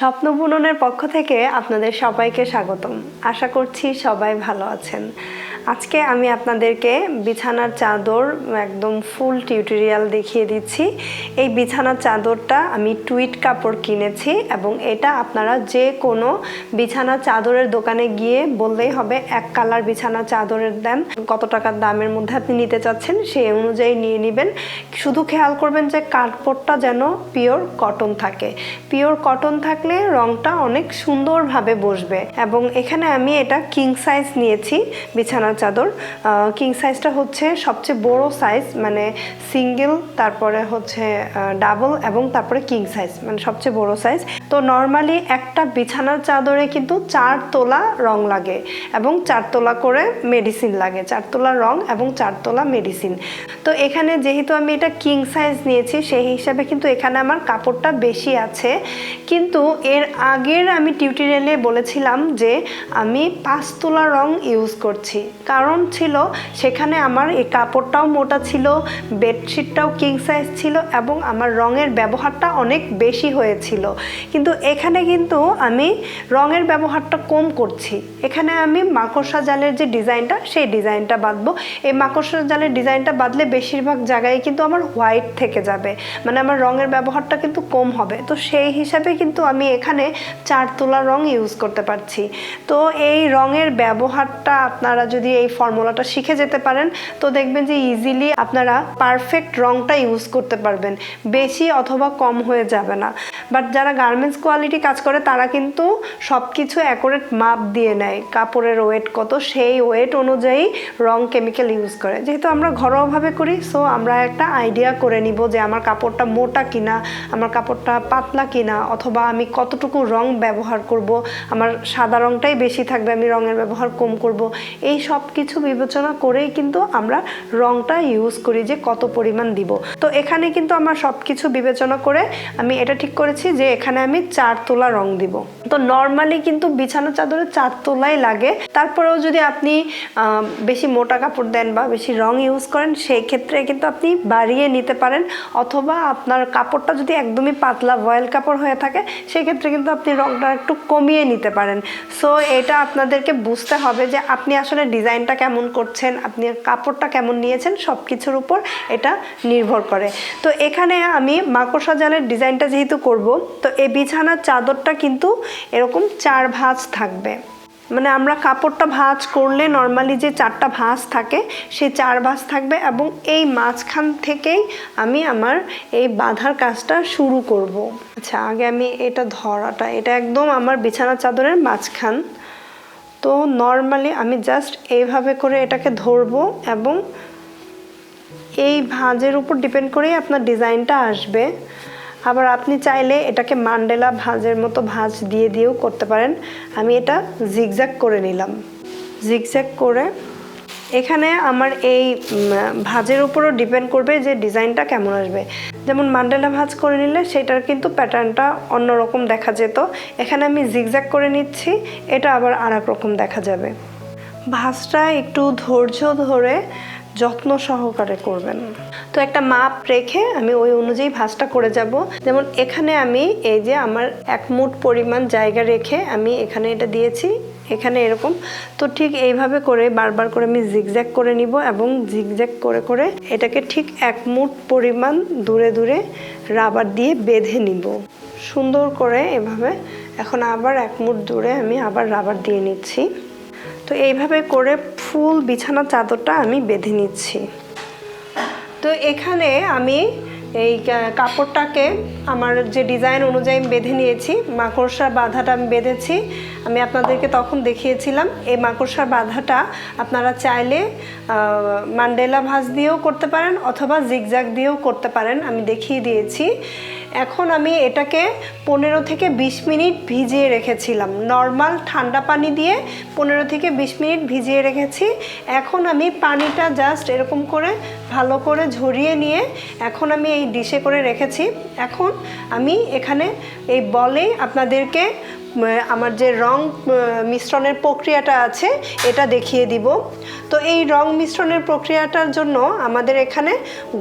স্বপ্ন বুননের পক্ষ থেকে আপনাদের সবাইকে স্বাগতম। আশা করছি সবাই ভালো আছেন। আজকে আমি আপনাদেরকে বিছানার চাদর একদম ফুল টিউটোরিয়াল দেখিয়ে দিচ্ছি। এই বিছানার চাদরটা আমি টুইট কাপড় কিনেছি এবং এটা আপনারা যে কোনো বিছানা চাদরের দোকানে গিয়ে বললেই হবে, এক কালার বিছানা চাদরের দেন কত টাকার দামের মধ্যে আপনি নিতে চাচ্ছেন সেই অনুযায়ী নিয়ে নেবেন। শুধু খেয়াল করবেন যে কাপড়টা যেন পিওর কটন থাকে। পিওর কটন থাকলে রংটা অনেক সুন্দরভাবে বসবে এবং এখানে আমি এটা কিং সাইজ নিয়েছি বিছানার চাদর। কিং সাইজটা হচ্ছে সবচেয়ে বড় সাইজ মানে সিঙ্গেল তারপরে হচ্ছে ডাবল এবং তারপরে কিং সাইজ মানে সবচেয়ে বড় সাইজ তো নর্মালি একটা বিছানার চাদরে কিন্তু চার তোলা রং লাগে এবং চার তোলা করে মেডিসিন লাগে। চার তোলা রং এবং চার তোলা মেডিসিন তো এখানে যেহেতু আমি এটা কিং সাইজ নিয়েছি, সেই হিসাবে কিন্তু এখানে আমার কাপড়টা বেশি আছে। কিন্তু এর আগের আমি টিউটোরিয়ালে বলেছিলাম যে আমি পাঁচ তোলা রং ইউজ করছি। কারণ ছিল সেখানে আমার এই কাপড়টাও মোটা ছিল বেডশিটটাও কিং সাইজ ছিল এবং আমার রঙের ব্যবহারটা অনেক বেশি হয়েছিল। কিন্তু এখানে কিন্তু আমি রঙের ব্যবহারটা কম করছি। এখানে আমি মাকড়সা জালের যে ডিজাইনটা, সেই ডিজাইনটা বাঁধবো। এই মাকড়সা জালের ডিজাইনটা বাঁধলে বেশিরভাগ জায়গায় কিন্তু আমার হোয়াইট থেকে যাবে। মানে আমার রঙের ব্যবহারটা কিন্তু কম হবে। তো সেই হিসাবে কিন্তু আমি এখানে চার তোলা রং ইউজ করতে পারছি। তো এই রঙের ব্যবহারটা আপনারা যদি এই ফর্মুলাটা শিখে যেতে পারেন, তো দেখবেন যে ইজিলি আপনারা পারফেক্ট রংটা ইউজ করতে পারবেন। বেশি অথবা কম হয়ে যাবে না। বাট যারা গার্মেন্টস কোয়ালিটি কাজ করে, তারা কিন্তু সব কিছু অ্যাকোরেট মাপ দিয়ে নেয়, কাপড়ের ওয়েট কত, সেই ওয়েট অনুযায়ী রং কেমিক্যাল ইউজ করে। যেহেতু আমরা ঘরোয়াভাবে করি সো আমরা একটা আইডিয়া করে নিব যে আমার কাপড়টা মোটা কিনা, আমার কাপড়টা পাতলা কিনা, অথবা আমি কতটুকু রং ব্যবহার করব, আমার সাদা রংটাই বেশি থাকবে, আমি রঙের ব্যবহার কম করব, এই সব কিছু বিবেচনা করেই কিন্তু আমরা রংটা ইউজ করি যে কত পরিমাণ দিব। তো এখানে কিন্তু আমার সব কিছু বিবেচনা করে আমি এটা ঠিক করেছি যে এখানে আমি চার তোলা রং দিব। তো নর্মালি কিন্তু বিছানা চাদরে চার তোলাই লাগে। তারপরেও যদি আপনি বেশি মোটা কাপড় দেন বা বেশি রং ইউজ করেন সেই ক্ষেত্রে কিন্তু আপনি বাড়িয়ে নিতে পারেন। অথবা আপনার কাপড়টা যদি একদমই পাতলা ভয়েল কাপড় হয়ে থাকে, সেক্ষেত্রে কিন্তু আপনি রংটা একটু কমিয়ে নিতে পারেন। সো এটা আপনাদেরকে বুঝতে হবে যে আপনি আসলে ডিজাইনটা কেমন করছেন, আপনি কাপড়টা কেমন নিয়েছেন সব কিছুর উপর এটা নির্ভর করে। তো এখানে আমি মাকড়সা জালের ডিজাইনটা যেহেতু করব, তো এই বিছানার চাদরটা কিন্তু এরকম চার ভাঁজ থাকবে। মানে আমরা কাপড়টা ভাঁজ করলে নর্মালি যে চারটা ভাঁজ থাকে সেই চার ভাঁজ থাকবে এবং এই মাঝখান থেকেই আমি আমার এই বাঁধার কাজটা শুরু করব। আচ্ছা আগে আমি এটা ধরাটা, এটা একদম আমার বিছানা চাদরের মাঝখান। তো নর্মালি আমি জাস্ট এইভাবে করে এটাকে ধরবো এবং এই ভাঁজের উপর ডিপেন্ড করেই আপনার ডিজাইনটা আসবে। আবার আপনি চাইলে এটাকে মান্ডেলা ভাঁজের মতো ভাঁজ দিয়ে দিয়েও করতে পারেন। আমি এটা জিগজ্যাগ করে নিলাম। জিগজ্যাগ করে এখানে আমার এই ভাঁজের উপরও ডিপেন্ড করবে যে ডিজাইনটা কেমন আসবে। যেমন মান্ডেলা ভাঁজ করে নিলে সেটার কিন্তু প্যাটার্নটা অন্যরকম দেখা যেত। এখানে আমি জিগজ্যাগ করে নিচ্ছি, এটা আবার আর রকম দেখা যাবে। ভাঁজটা একটু ধৈর্য ধরে যত্ন সহকারে করবেন। তো একটা মাপ রেখে আমি ওই অনুযায়ী ভাঁজটা করে যাব। যেমন এখানে আমি এই যে আমার এক মুঠ পরিমাণ জায়গা রেখে আমি এখানে এটা দিয়েছি, এখানে এরকম। তো ঠিক এইভাবে করে বারবার করে আমি জিগজ্যাগ করে নিব এবং জিগজ্যাগ করে করে এটাকে ঠিক এক মুঠ পরিমাণ দূরে দূরে রাবার দিয়ে বেঁধে নিব। সুন্দর করে এভাবে। এখন আবার এক মুঠ দূরে আমি আবার রাবার দিয়ে নিচ্ছি। তো এইভাবে করে ফুল বিছানা চাদরটা আমি বেঁধে নিচ্ছি। তো এখানে আমি এই কাপড়টাকে আমার যে ডিজাইন অনুযায়ী বেঁধে নিয়েছি, মাকড়সার বাঁধাটা আমি বেঁধেছি। আমি আপনাদেরকে তখন দেখিয়েছিলাম, এই মাকড়সার বাঁধাটা আপনারা চাইলে মান্ডেলা ভাঁজ দিয়েও করতে পারেন অথবা জিগজ্যাগ দিয়েও করতে পারেন। আমি দেখিয়ে দিয়েছি। এখন আমি এটাকে পনেরো থেকে বিশ মিনিট ভিজিয়ে রেখেছিলাম। নর্মাল ঠান্ডা পানি দিয়ে পনেরো থেকে বিশ মিনিট ভিজিয়ে রেখেছি। এখন আমি পানিটা জাস্ট এরকম করে ভালো করে ঝরিয়ে নিয়ে এখন আমি এই ডিশে করে রেখেছি। এখন আমি এখানে এই বলে আপনাদেরকে আমার যে রং মিশ্রণের প্রক্রিয়াটা আছে, এটা দেখিয়ে দিব। তো এই রং মিশ্রণের প্রক্রিয়াটার জন্য আমাদের এখানে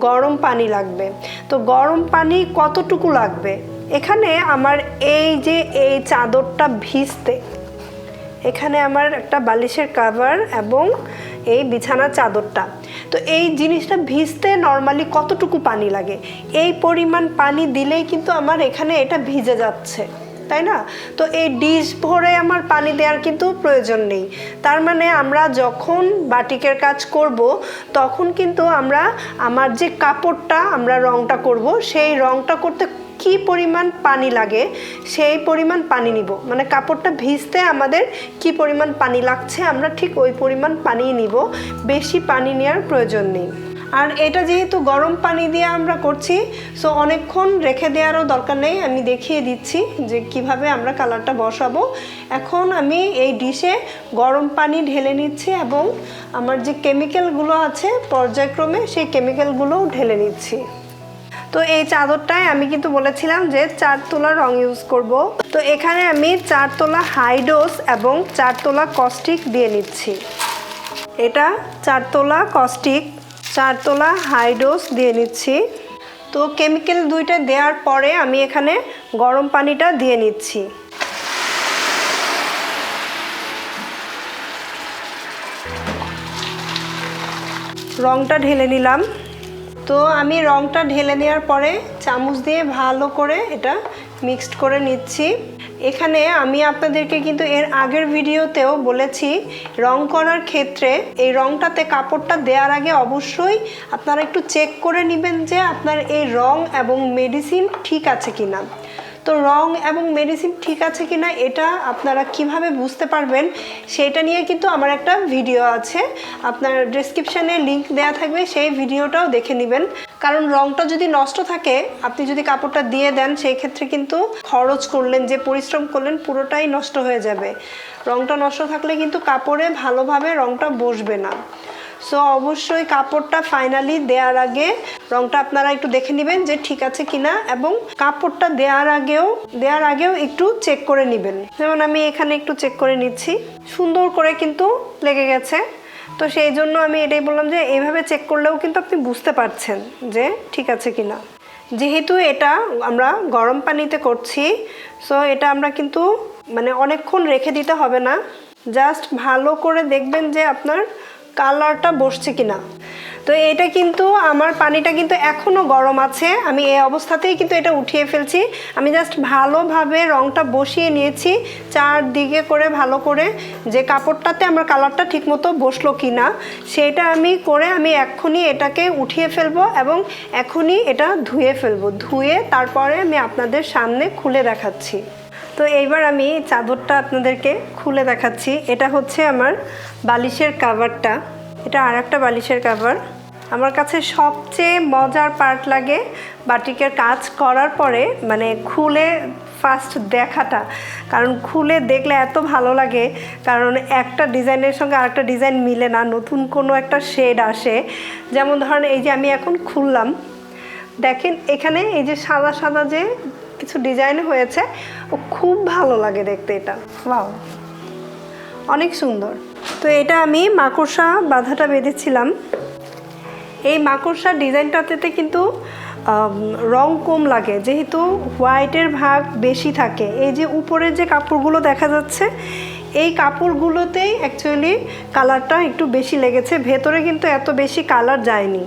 গরম পানি লাগবে। তো গরম পানি কতটুকু লাগবে? এখানে আমার এই যে এই চাদরটা ভিজতে, এখানে আমার একটা বালিশের কাভার এবং এই বিছানার চাদরটা। তো এই জিনিসটা ভিজতে নর্মালি কতটুকু পানি লাগে? এই পরিমাণ পানি দিলেই কিন্তু আমার এখানে এটা ভিজে যাচ্ছে। তাই না? তো এই ডিশ ভরে আমার পানি দেওয়ার কিন্তু প্রয়োজন নেই। তার মানে আমরা যখন বাটিকের কাজ করব, তখন কিন্তু আমরা আমার যে কাপড়টা আমরা রংটা করব, সেই রংটা করতে কি পরিমাণ পানি লাগে, সেই পরিমাণ পানি নিব। মানে কাপড়টা ভিজতে আমাদের কি পরিমাণ পানি লাগছে, আমরা ঠিক ওই পরিমাণ পানি নিব। বেশি পানি নেওয়ার প্রয়োজন নেই। আর এটা যেহেতু গরম পানি দিয়ে আমরা করছি সো অনেকক্ষণ রেখে দেওয়ারও দরকার নেই, আমি দেখিয়ে দিচ্ছি যে কীভাবে আমরা কালারটা বসাবো। এখন আমি এই ডিশে গরম পানি ঢেলে নিচ্ছি এবং আমার যে কেমিক্যালগুলো আছে পর্যায়ক্রমে সেই কেমিক্যালগুলোও ঢেলে নিচ্ছি। তো এই চাদরটায় আমি কিন্তু বলেছিলাম যে চার তোলা রং ইউজ করব। তো এখানে আমি চার তোলা হাইডোস এবং চার তোলা কস্টিক দিয়ে নিচ্ছি। এটা চার তোলা কস্টিক চার তোলা হাইডোস দিয়ে নিচ্ছি। তো কেমিক্যাল দুইটা দেওয়ার পরে আমি এখানে গরম পানিটা দিয়ে নিচ্ছি। রংটা ঢেলে নিলাম। তো আমি রংটা ঢেলে নেওয়ার পরে চামচ দিয়ে ভালো করে এটা মিক্সড করে নিচ্ছি। এখানে আমি আপনাদেরকে কিন্তু এর আগের ভিডিওতেও বলেছি, রং করার ক্ষেত্রে এই রংটাতে কাপড়টা দেওয়ার আগে অবশ্যই আপনারা একটু চেক করে নেবেন যে আপনার এই রং এবং মেডিসিন ঠিক আছে কিনা। তো রং এবং মেডিসিন ঠিক আছে কিনা এটা আপনারা কীভাবে বুঝতে পারবেন, সেটা নিয়ে কিন্তু আমার একটা ভিডিও আছে। আপনার ডিসক্রিপশানে লিংক দেওয়া থাকবে, সেই ভিডিওটাও দেখে নেবেন। কারণ রংটা যদি নষ্ট থাকে, আপনি যদি কাপড়টা দিয়ে দেন, সেই ক্ষেত্রে কিন্তু খরচ করলেন, যে পরিশ্রম করলেন, পুরোটাই নষ্ট হয়ে যাবে। রংটা নষ্ট থাকলে কিন্তু কাপড়ে ভালোভাবে রংটা বসবে না। সো অবশ্যই কাপড়টা ফাইনালি দেওয়ার আগে রংটা আপনারা একটু দেখে নেবেন যে ঠিক আছে কিনা এবং কাপড়টা দেওয়ার আগেও দেওয়ার আগেও একটু চেক করে নেবেন। যেমন আমি এখানে একটু চেক করে নিচ্ছি। সুন্দর করে কিন্তু লেগে গেছে। তো সেই জন্য আমি এটাই বললাম যে এইভাবে চেক করলেও কিন্তু আপনি বুঝতে পারছেন যে ঠিক আছে কি না যেহেতু এটা আমরা গরম পানিতে করছি সো এটা আমরা কিন্তু মানে অনেকক্ষণ রেখে দিতে হবে না। জাস্ট ভালো করে দেখবেন যে আপনার কালারটা বসছে কিনা। তো এটা কিন্তু আমার পানিটা কিন্তু এখনও গরম আছে। আমি এই অবস্থাতেই কিন্তু এটা উঠিয়ে ফেলছি। আমি জাস্ট ভালোভাবে রংটা বসিয়ে নিয়েছি, চারদিকে করে ভালো করে। যে কাপড়টাতে আমার কালারটা ঠিকমতো বসল কি না সেটা আমি করে আমি এক্ষুনি এটাকে উঠিয়ে ফেলব এবং এখনই এটা ধুয়ে ফেলব। ধুয়ে তারপরে আমি আপনাদের সামনে খুলে দেখাচ্ছি। তো এইবার আমি চাদরটা আপনাদেরকে খুলে দেখাচ্ছি। এটা হচ্ছে আমার বালিশের কাভারটা এটা আর একটা বালিশের কাভার আমার কাছে সবচেয়ে মজার পার্ট লাগে বাটিকের কাজ করার পরে মানে খুলে ফার্স্ট দেখাটা। কারণ খুলে দেখলে এত ভালো লাগে, কারণ একটা ডিজাইনের সঙ্গে আরেকটা ডিজাইন মিলে না, নতুন কোনো একটা শেড আসে। যেমন ধরেন এই যে আমি এখন খুললাম, দেখেন এখানে এই যে সাদা সাদা যে কিছু ডিজাইন হয়েছে, ও খুব ভালো লাগে দেখতে এটা। ওয়াও অনেক সুন্দর। তো এটা আমি মাকড়সা বাঁধাটা বেঁধেছিলাম। এই মাকড়সার ডিজাইনটাতে কিন্তু রং কম লাগে। যেহেতু হোয়াইটের ভাগ বেশি থাকে। এই যে উপরের যে কাপড়গুলো দেখা যাচ্ছে, এই কাপড়গুলোতেই অ্যাকচুয়ালি কালারটা একটু বেশি লেগেছে। ভেতরে কিন্তু এত বেশি কালার যায়নি।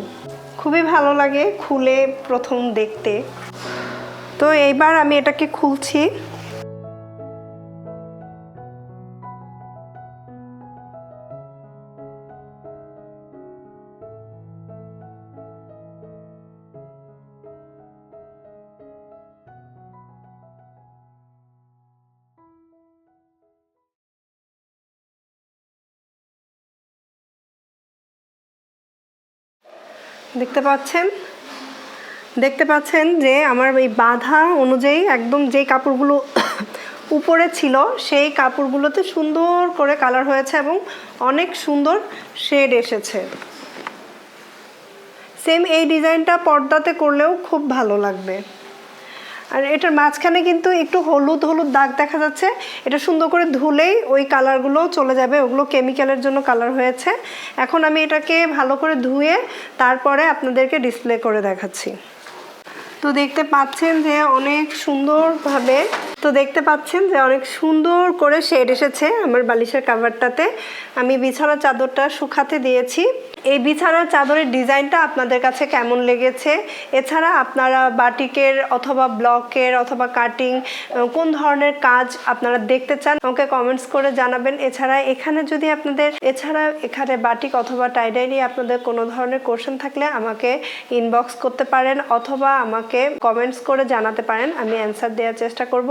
খুবই ভালো লাগে খুলে প্রথম দেখতে। তো এইবার আমি এটাকে খুলছি। দেখতে পাচ্ছেন? দেখতে পাচ্ছেন যে আমার এই বাঁধা অনুযায়ী একদম যেই কাপড়গুলো উপরে ছিল, সেই কাপড়গুলোতে সুন্দর করে কালার হয়েছে এবং অনেক সুন্দর শেড এসেছে। সেম এই ডিজাইনটা পর্দাতে করলেও খুব ভালো লাগবে। আর এটার মাঝখানে কিন্তু একটু হলুদ হলুদ দাগ দেখা যাচ্ছে। এটা সুন্দর করে ধুলেই ওই কালারগুলো চলে যাবে। ওগুলো কেমিক্যালের জন্য কালার হয়েছে। এখন আমি এটাকে ভালো করে ধুয়ে তারপরে আপনাদেরকে ডিসপ্লে করে দেখাচ্ছি। তো দেখতে পাচ্ছেন যে অনেক সুন্দরভাবে তো দেখতে পাচ্ছেন যে অনেক সুন্দর করে শেড এসেছে আমার বালিশের কাভারটাতে আমি বিছানার চাদরটা শুকাতে দিয়েছি। এই বিছানার চাদরের ডিজাইনটা আপনাদের কাছে কেমন লেগেছে? এছাড়া আপনারা বাটিকের অথবা ব্লকের অথবা কাটিং কোন ধরনের কাজ আপনারা দেখতে চান আমাকে কমেন্টস করে জানাবেন। এছাড়া এখানে যদি আপনাদের, এছাড়া এখানে বাটিক অথবা টাইডাই নিয়ে আপনাদের কোনো ধরনের কোশ্চেন থাকলে আমাকে ইনবক্স করতে পারেন অথবা আমাকে কমেন্টস করে জানাতে পারেন। আমি অ্যান্সার দেওয়ার চেষ্টা করব।